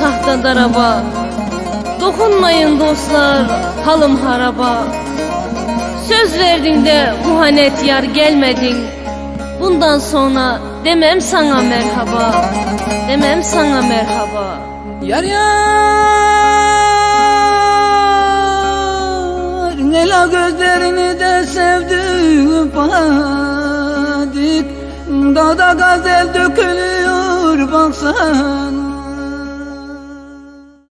Tahta daraba. Dokunmayın dostlar halım haraba. Söz verdin de muhanet yar gelmedin. Bundan sonra demem sana merhaba. Demem sana merhaba. Yar yar Nela gözlerini de sevdim Fadik. Dağda gazel dökülüyor Son.